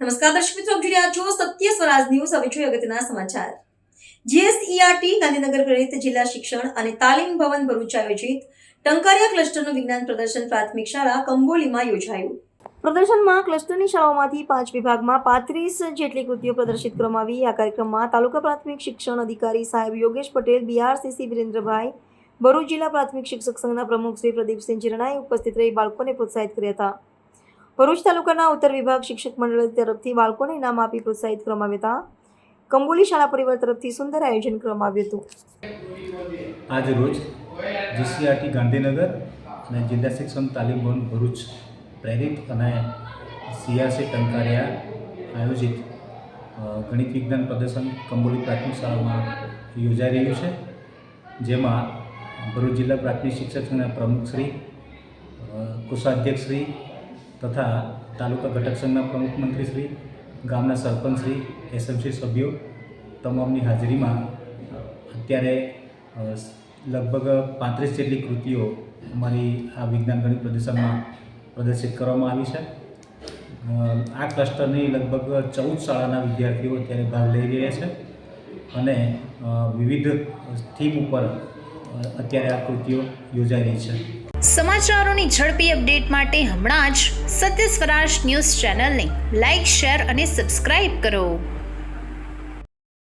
નમસ્કાર દર્શક મિત્રો, આપ જોઈ છો સત્ય સ્વરાજ ન્યૂઝ. હવે જોઈએ અગત્યના સમાચાર. જીએસઈઆરટી ગાંધીનગર પ્રેરિત જિલ્લા શિક્ષણ અને તાલીમ ભવન ભરૂચ આયોજિત ટંકારિયા ક્લસ્ટરનું વિજ્ઞાન પ્રદર્શન પ્રાથમિક શાળા કંબોલીમાં યોજાયું. પ્રદર્શનમાં ક્લસ્ટરની શાળાઓમાંથી પાંચ વિભાગમાં પાંત્રીસ જેટલી કૃતિઓ પ્રદર્શિત કરવામાં આવી આ કાર્યક્રમમાં તાલુકા પ્રાથમિક શિક્ષણ અધિકારી સાહેબ યોગેશ પટેલ બીઆરસીસી વિરેન્દ્રભાઈ, ભરૂચ જિલ્લા પ્રાથમિક શિક્ષક સંઘના પ્રમુખ શ્રી પ્રદીપસિંહ જીરણાએ ઉપસ્થિત રહી બાળકોને પ્રોત્સાહિત કર્યા હતા. ભરૂચ તાલુકાના ઉત્તર વિભાગ શિક્ષક મંડળ તરફથી બાળકોને ઇનામ આપી પ્રોત્સાહિત કરવામાં આવ્યા હતા. કંબોલી શાળા પરિવાર તરફથી સુંદર આયોજન કરવામાં આવ્યું હતું. આજ રોજ જીસીઆરટી ગાંધીનગર અને જિલ્લા શિક્ષણ તાલીમ ભવન ભરૂચ પ્રેરિત અને સીઆરસી ટંકારિયા આયોજિત ગણિત વિજ્ઞાન પ્રદર્શન કંબોલી પ્રાથમિક શાળામાં યોજાઈ રહ્યું છે. જેમાં ભરૂચ જિલ્લા પ્રાથમિક શિક્ષક પ્રમુખ શ્રી કોષાધ્યક્ષ કોષાધ્યક્ષશ્રી તથા તાલુકા ઘટક સંઘના પ્રમુખ મંત્રીશ્રી, ગામના સરપંચશ્રી, એસએમસી સભ્યો તમામની હાજરીમાં અત્યારે લગભગ પાંત્રીસ જેટલી કૃતિઓ અમારી આ વિજ્ઞાન ગણિત પ્રદર્શનમાં પ્રદર્શિત કરવામાં આવી છે. આ ક્લસ્ટરની લગભગ ચૌદ શાળાના વિદ્યાર્થીઓ અત્યારે ભાગ લઈ રહ્યા છે અને વિવિધ થીમ ઉપર અત્યારે આ કૃતિઓ યોજાઈ રહી છે. સમાચારોની ઝડપી અપડેટ માટે હમણાં જ સત્ય સ્વરાજ ન્યૂઝ ચેનલને લાઇક શેર અને સબસ્ક્રાઇબ કરો.